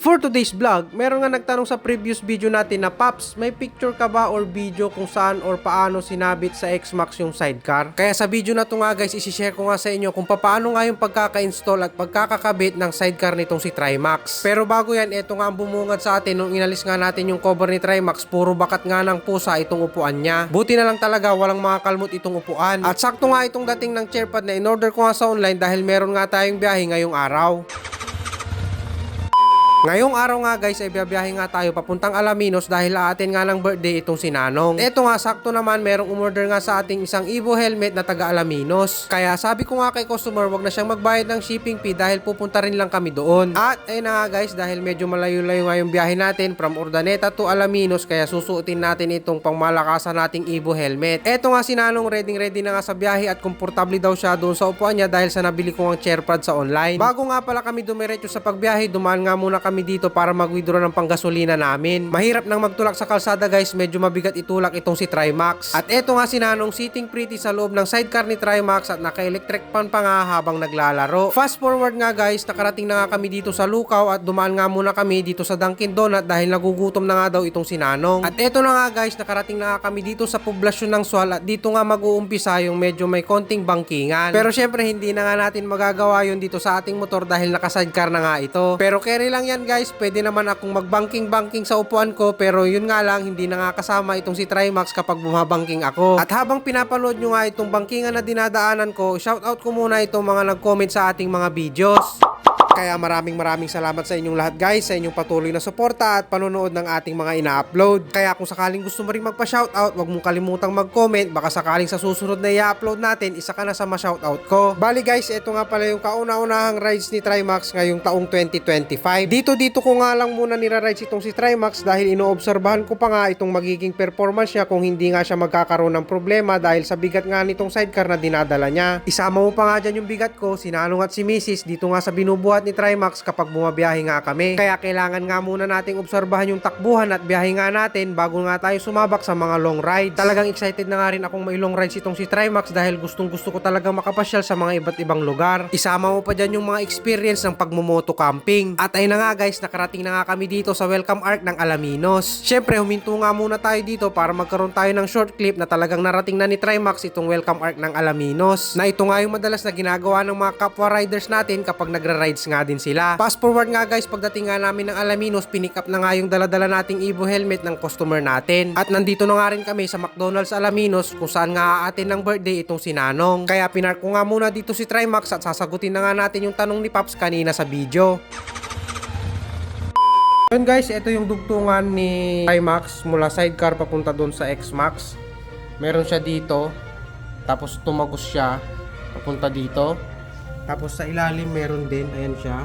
For today's vlog, meron nga nagtanong sa previous video natin na Paps, may picture ka ba or video kung saan or paano sinabit sa Xmax yung sidecar? Kaya sa video na to nga guys, isishare ko nga sa inyo kung paano nga yung pagkaka-install at pagkakakabit ng sidecar nitong si Trimax. Pero bago yan, eto nga ang bumungad sa atin nung inalis nga natin yung cover ni Trimax, puro bakat nga ng pusa itong upuan niya. Buti na lang talaga walang mga kalmot itong upuan. At sakto nga itong dating ng chairpad na in-order ko nga sa online dahil meron nga tayong biyahe ngayong araw. Ngayong araw nga guys ay biyabiyahe nga tayo papuntang Alaminos dahil aatin nga ng birthday itong si Nanong. Eto nga sakto naman merong umorder nga sa ating isang Evo helmet na taga Alaminos. Kaya sabi ko nga kay customer wag na siyang magbayad ng shipping fee dahil pupunta rin lang kami doon. At ayun na nga guys dahil medyo malayo-layo nga yung biyahe natin from Urdaneta to Alaminos kaya susuotin natin itong pangmalakasan nating Evo helmet. Eto nga si Nanong ready ready na nga sa biyahe at komportable daw siya doon sa upuan niya dahil sa nabili ko ang chairpad sa online. Bago nga pala kami dumiretso sa pagbiyahe dumaan nga muna kami dito para mag-withdraw ng panggasolina namin. Mahirap nang magtulak sa kalsada guys, medyo mabigat itulak itong si Trimax. At eto nga si Nanong sitting pretty sa loob ng sidecar ni Trimax at naka-electric pan pa nga habang naglalaro. Fast forward nga guys, nakarating na nga kami dito sa Lukaw at dumaan nga muna kami dito sa Dunkin Donut dahil nagugutom na nga daw itong si Nanong. At eto na nga guys, nakarating na nga kami dito sa poblasyon ng Sual at dito nga mag-uumpisa yung medyo may konting bangkingan. Pero syempre hindi na nga natin magagawa yun dito sa ating motor dahil naka-sidecar na nga ito. Pero carry lang yan guys, pwede naman akong mag-banking-banking sa upuan ko pero yun nga lang hindi na nga kasama itong si Trimax kapag bumabangking ako. At habang pinapanood nyo nga itong bangkingan na dinadaanan ko, shoutout ko muna itong mga nag-comment sa ating mga videos. Kaya maraming maraming salamat sa inyong lahat guys sa inyong patuloy na suporta at panonood ng ating mga ina-upload. Kaya kung sakaling gusto mo rin magpa-shoutout, wag mong kalimutang mag-comment. Baka sakaling sa susunod na i-upload natin, isa ka na sa ma-shoutout ko. Bali guys, ito nga pala yung kauna-unahang rides ni Trimax ngayong taong 2025. Dito dito ko nga lang muna nira-rides itong si Trimax dahil inoobserbahan ko pa nga itong magiging performance niya kung hindi nga siya magkakaroon ng problema dahil sa bigat nga nitong sidecar na dinadala niya. Isama mo pa nga dyan yung bigat ko, sinanong at si Mrs. dito nga sa binubuhat ni Trimax kapag bumabiyahe nga kami. Kaya kailangan nga muna nating obserbahan yung takbuhan at biyahe nga natin bago nga tayo sumabak sa mga long rides. Talagang excited na nga rin akong may long rides itong si Trimax dahil gustong gusto ko talagang makapasyal sa mga iba't ibang lugar. Isama mo pa dyan yung mga experience ng pagmumoto camping. At ayun na nga guys, nakarating na nga kami dito sa Welcome Arc ng Alaminos. Syempre, huminto nga muna tayo dito para magkaroon tayo ng short clip na talagang narating na ni Trimax itong Welcome Arc ng Alaminos. Na ito nga yung madalas na ginagawa ng mga kapwa riders natin kapag nagra-rides nga din sila. Fast forward nga guys, pagdating nga namin ng Alaminos, pinick up na nga yung daladala nating Evo helmet ng customer natin. At nandito na nga rin kami sa McDonald's Alaminos kung saan nga aatin ng birthday itong si Nanong. Kaya pinark ko nga muna dito si Trimax at sasagutin na nga natin yung tanong ni Paps kanina sa video. Yun guys, ito yung dugtungan ni Trimax mula sidecar papunta doon sa X-Max. Meron siya dito. Tapos tumagos siya papunta dito. Tapos sa ilalim meron din, ayan siya.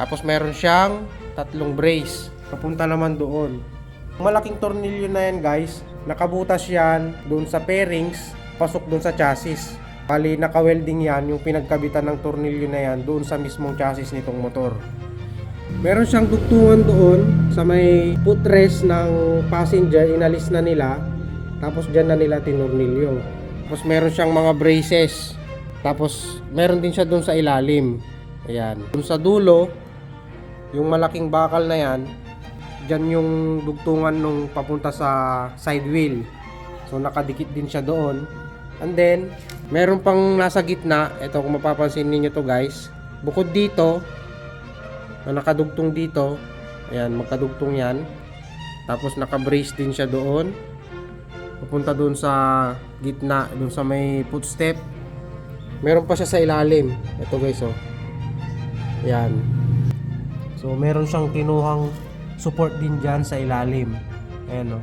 Tapos meron siyang tatlong brace. Papunta naman doon. Malaking tornilyo na yan guys. Nakabutas yan doon sa pairings, pasok doon sa chassis. Bali, naka-welding yan, yung pinagkabitan ng tornilyo na yan doon sa mismong chassis nitong motor. Meron siyang dugtungan doon sa may footrest ng passenger, inalis na nila. Tapos dyan na nila tinurnilyo. Tapos meron siyang mga braces. Tapos meron din siya doon sa ilalim. Ayan. Doon sa dulo, yung malaking bakal na yan, dyan yung dugtungan nung papunta sa side wheel. So nakadikit din siya doon. And then, meron pang nasa gitna. Ito kung mapapansin niyo to guys. Bukod dito, na nakadugtong dito. Ayan, magkadugtong yan. Tapos naka-brace din siya doon. Pupunta doon sa gitna, doon sa may footstep. Meron pa siya sa ilalim. Ito guys, oh. Ayan. So, meron siyang kinuhang support din dyan sa ilalim. Ayan, oh.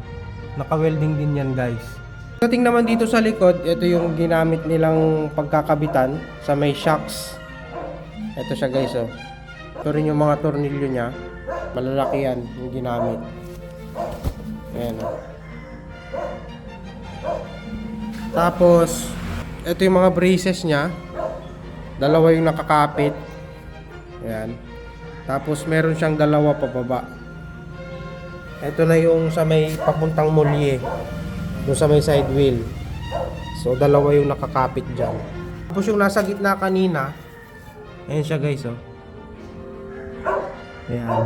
Naka-welding din yan, guys. Pagdating naman dito sa likod, ito yung ginamit nilang pagkakabitan sa may shocks. Ito siya, guys, oh. Ito rin yung mga tornilyo niya. Malalaki yan yung ginamit. Ayan. oh. Tapos, ito yung mga braces niya. Dalawa yung nakakapit. Ayan. Tapos, meron siyang dalawa pababa. Ito na yung sa may papuntang mulye. Doon sa may side wheel. So, dalawa yung nakakapit dyan. Tapos yung nasa gitna kanina, ayan siya guys, oh. Ayan.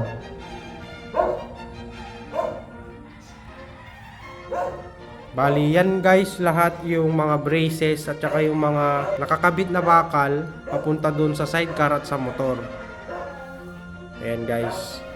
Bali, yan guys, lahat yung mga braces at saka yung mga nakakabit na bakal papunta dun sa sidecar at sa motor. Ayan guys.